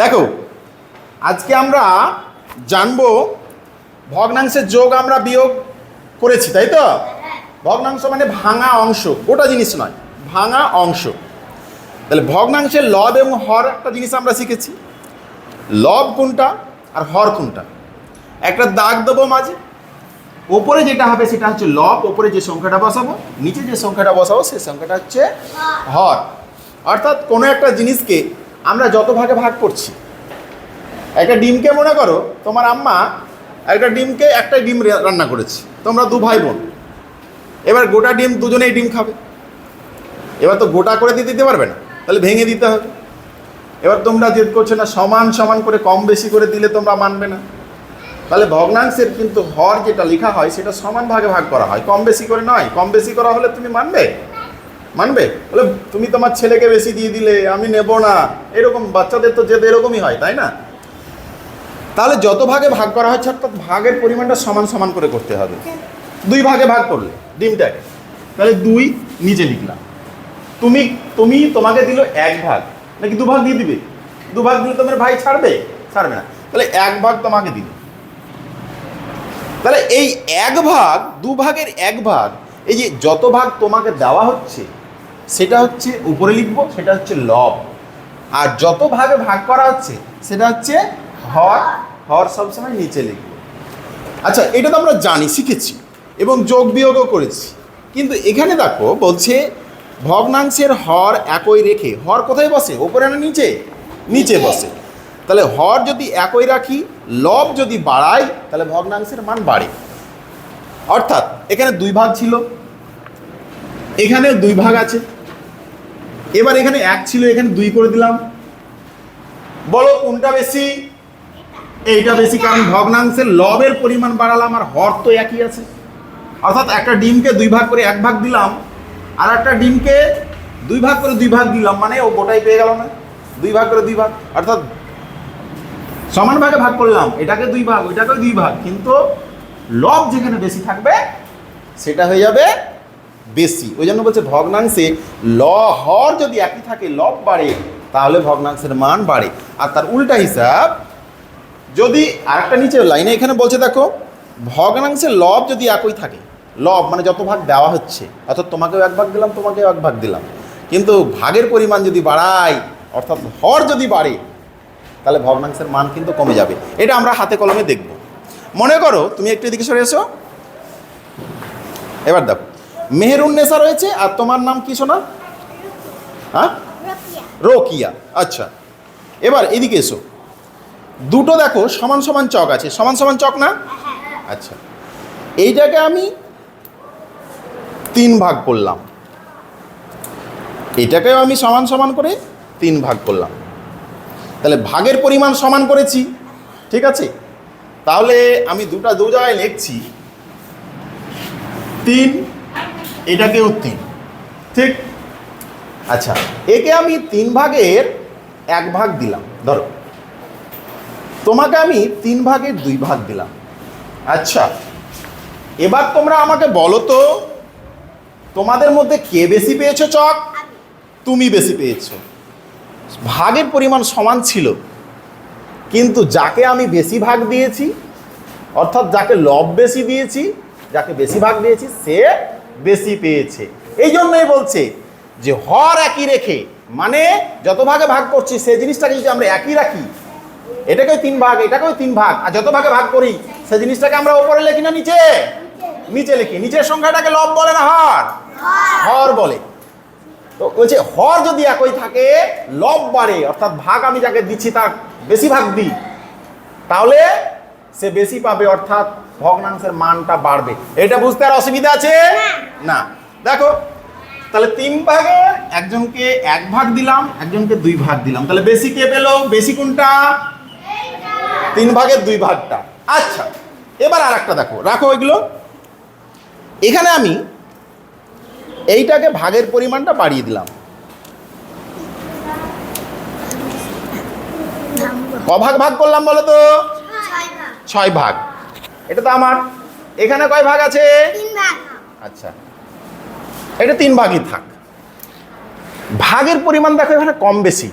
দেখো আজকে আমরা জানব ভগ্নাংশের যোগ আমরা বিয়োগ করেছি তাই তো? ভগ্নাংশ মানে ভাঙা অংশ গোটা জিনিস নয় ভাঙা অংশ। তাহলে ভগ্নাংশের লব এবং হর একটা জিনিস আমরা শিখেছি। লব কোনটা আর হর কোনটা? একটা দাগ দেবো মাঝে ওপরে যেটা হবে সেটা হচ্ছে লব ওপরে যে সংখ্যাটা বসাবো নিচে যে সংখ্যাটা বসাবো সেই সংখ্যাটা হচ্ছে হর। অর্থাৎ কোনো একটা জিনিসকে আমরা যত ভাগে ভাগ করছি, একটা ডিমকে মনে করো, তোমার আম্মা একটা ডিমকে একটাই ডিম রান্না করেছে, তোমরা দু ভাই বোন। এবার গোটা ডিম দুজনেই ডিম খাবে। এবার তো গোটা করে দিয়ে দিতে পারবে না, তাহলে ভেঙে দিতে হবে। এবার তোমরা জেদ করছ না, সমান সমান করে কম বেশি করে দিলে তোমরা মানবে না। তাহলে ভগ্নাংশের কিন্তু হর যেটা লেখা হয়, সেটা সমান ভাগে ভাগ করা হয়। কম বেশি করে নয়, কম বেশি করা হলে তুমি মানবে? মানবে? বলে, তুমি তোমার ছেলেকে বেশি দিয়ে দিলে, আমি নেব না। এরকম, বাচ্চাদের তো জেদ এরকমই হয়, তাই না? তাহলে যত ভাগে ভাগ করা হচ্ছে, অর্থাৎ ভাগের পরিমাণটা সমান সমান করে করতে হবে। দুই ভাগে ভাগ করলে, ডিমটাকে। তাহলে দুই নিচে লিখলাম। তুমি তুমি তোমাকে দিল এক ভাগ। নাকি দু ভাগ দিয়ে দিবে? দু ভাগ দিলে তোমার ভাই ছাড়বে? ছাড়বে না। তাহলে এক ভাগ তোমাকে দিল। তাহলে এই এক ভাগ দু ভাগের এক ভাগ, এই যে যত ভাগ তোমাকে দেওয়া হচ্ছে সেটা হচ্ছে উপরে লিখব সেটা হচ্ছে লব। আর যত ভাগে ভাগ করা হচ্ছে সেটা হচ্ছে হর হর সবসময় নিচে লিখব। আচ্ছা এটা তো আমরা জানি শিখেছি এবং যোগ বিয়োগও করেছি। কিন্তু এখানে দেখো বলছে ভগ্নাংশের হর একই রেখে হর কোথায় বসে? ওপরে না নিচে নিচে। বসে। তাহলে হর যদি একই রাখি লব যদি বাড়াই তাহলে ভগ্নাংশের মান বাড়ে। অর্থাৎ এখানে দুই ভাগ ছিল। এখানে দুই ভাগ আছে। এবার এখানে এক ছিল, এখানে দুই করে দিলাম। বলো, কোনটা বেশি? এইটা বেশি, কারণ ভগ্নাংশের লবের পরিমাণ বাড়ালাম আর হর তো একই আছে। অর্থাৎ একটা ডিমকে দুই ভাগ করে এক ভাগ দিলাম, আর একটা ডিমকে দুই ভাগ করে দুই ভাগ দিলাম মানে ও গোটাই পেয়ে গেল না। দুই ভাগ করে দুই ভাগ, অর্থাৎ সমান ভাগে ভাগ করলাম, এটাকে দুই ভাগ ওইটাকে দুই ভাগ, কিন্তু লব যেখানে বেশি থাকবে, সেটা হয়ে যাবে বেশি। ওই জন্য বলছে ভগ্নাংশে ল, হর যদি একই থাকে, লব বাড়ে, তাহলে ভগ্নাংশের মান বাড়ে। আর তার উল্টা হিসাব, যদি আরেকটা নিচে লাইনে এখানে বলছে দেখো ভগ্নাংশে লব যদি একই থাকে, লব মানে যত ভাগ দেওয়া হচ্ছে, অর্থাৎ তোমাকেও এক ভাগ দিলাম, তোমাকেও এক ভাগ দিলাম। কিন্তু ভাগের পরিমাণ যদি বাড়ায়, অর্থাৎ হর যদি বাড়ে, তাহলে ভগ্নাংশের মান কিন্তু কমে যাবে। এটা আমরা হাতে কলমে দেখব। মনে করো, তুমি একটু এদিকে সরে এসো। এবার দেখো মেহেরুন্নেসা রয়েছে আর তোমার নাম কি শোনা হ্যাঁ? রোকিয়া। আচ্ছা। এবার এদিকে এসো। দুটো দেখো সমান সমান চক আছে। সমান সমান চক না? আচ্ছা। এইটাকে আমি তিন ভাগ করলাম। এটাকেও আমি সমান সমান করে তিন ভাগ করলাম। তাহলে ভাগের পরিমাণ সমান করেছি ঠিক আছে? তাহলে আমি দুটা দু জায়গায় লিখছি। তিন এটাকেও তিন। ঠিক। আচ্ছা একে আমি তিন ভাগের এক ভাগ দিলাম। ধরো তোমাকে আমি তিন ভাগের দুই ভাগ দিলাম। আচ্ছা এবার তোমরা আমাকে বলো তো তোমাদের মধ্যে কে বেশি পেয়েছ চক? তুমি বেশি পেয়েছ। ভাগের পরিমাণ সমান ছিল কিন্তু যাকে আমি বেশি ভাগ দিয়েছি অর্থাৎ যাকে লব বেশি দিয়েছি যাকে বেশি ভাগ দিয়েছি সে বেশি পেয়েছে। এই জন্যই বলছে যে হর একই রেখে মানে যত ভাগে ভাগ করছি, সে জিনিসটাকে যদি আমরা একই রাখি, এটাকেও তিন ভাগ, এটাকেও তিন ভাগ, আর যত ভাগে ভাগ করি, সে জিনিসটাকে আমরা ওপরে লিখি না নিচে? নিচে লিখি। নিচের সংখ্যাটাকে লব বলে না হর? হর বলে। তো বলছে, হর যদি একই থাকে, লব বাড়ে, অর্থাৎ ভাগ আমি যাকে দিচ্ছি তার বেশি ভাগ দিই, তাহলে সে বেশি পাবে, অর্থাৎ ভগ্নাংশের মানটা বাড়বে। এটা বুঝতে আর অসুবিধা আছে? না। দেখো তাহলে তিন ভাগে একজনকে এক ভাগ দিলাম একজনকে দুই ভাগ দিলাম। তাহলে বেশি কে পেল? বেশি কোনটা? তিন ভাগের দুই ভাগটা। আচ্ছা এবার আর একটা দেখো। রাখো এগুলো। এখানে আমি এইটাকে ভাগের পরিমাণটা বাড়িয়ে দিলাম। ক ভাগ ভাগ করলাম বলো তো? ছয় ভাগ। এটা তো আমার। এখানে কয় ভাগ আছে? আচ্ছা। এটা তিন ভাগই থাক। ভাগের পরিমাণ দেখো এখানে কম বেশি।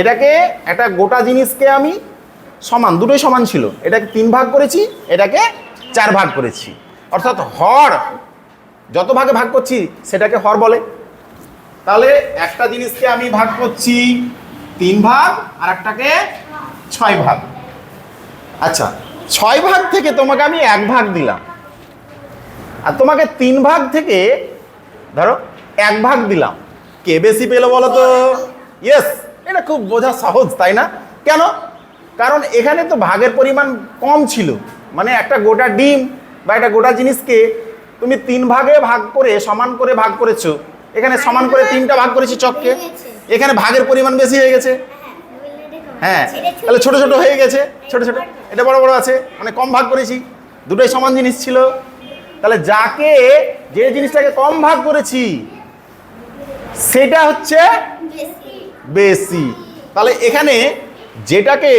এটাকে একটা গোটা জিনিসকে আমি সমান দুটোই সমান ছিল। এটাকে তিন ভাগ করেছি এটাকে চার ভাগ করেছি। অর্থাৎ হর যত ভাগে ভাগ করছি সেটাকে হর বলে। তাহলে একটা জিনিসকে আমি ভাগ করছি তিন ভাগ আর একটাকে ছয় ভাগ। আচ্ছা ছয় ভাগ থেকে তোমাকে আমি এক ভাগ দিলাম। আর তোমাকে তিন ভাগ থেকে ধরো এক ভাগ দিলাম। কে বেশি পেল বলো তো? ইয়েস এটা খুব বোঝা সহজ তাই না? কেন? কারণ এখানে তো ভাগের পরিমাণ কম ছিল। মানে একটা গোটা ডিম বা একটা গোটা জিনিসকে তুমি তিন ভাগে ভাগ করে সমান করে ভাগ করেছ। এখানে সমান করে তিনটা ভাগ করেছি চককে। এখানে ভাগের পরিমাণ বেশি হয়ে গেছে। হ্যাঁ তাহলে ছোট ছোট হয়ে গেছে ছোট ছোট। এটা বড় বড় আছে মানে কম ভাগ করেছি, দুটোই সমান জিনিস ছিল। তাহলে যাকে যে জিনিসটাকে কম ভাগ করেছি, সেটা হচ্ছে বেশি। তাহলে এখানে যেটাকে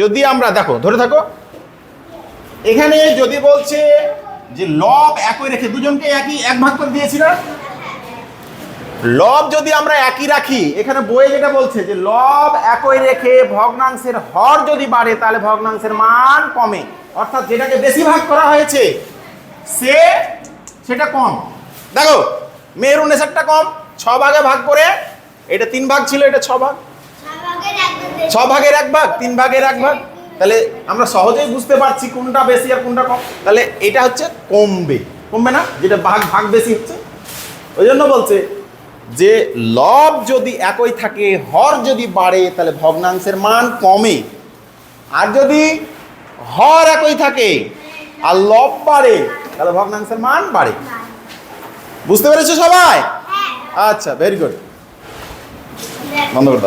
যদি আমরা, দেখো, ধরে থাকো, এখানে যদি বলছে যে লব একই রেখে দুজনকে একই এক ভাগ করে দিয়েছি না লব যদি আমরা একই রাখি, এখানে বইয়ে যেটা বলছে যে লব একই রেখে ভগ্নাংশের হর যদি বাড়ে, তাহলে ভগ্নাংশের মান কমে। অর্থাৎ যেটাকে বেশি ভাগ করা হয়েছে, সে সেটা কম। দেখো, মেরুন নেশারটা কম, ছ ভাগে ভাগ করে, এটা তিন ভাগ ছিল, এটা ছ ভাগ। ছ ভাগের এক ভাগ, তিন ভাগের এক ভাগ। তাহলে আমরা সহজেই বুঝতে পারছি কোনটা বেশি আর কোনটা কম। তাহলে এটা হচ্ছে কমবে। কমবে না, যেটা ভাগ ভাগ বেশি হচ্ছে। ওই জন্য বলছে যে লব যদি একই থাকে হর যদি বাড়ে তাহলে ভগ্নাংশের মান কমে। আর যদি হর একই থাকে আর লব বাড়ে তাহলে ভগ্নাংশের মান বাড়ে। বুঝতে পেরেছ সবাই? আচ্ছা ভেরি গুড বন্ধ করে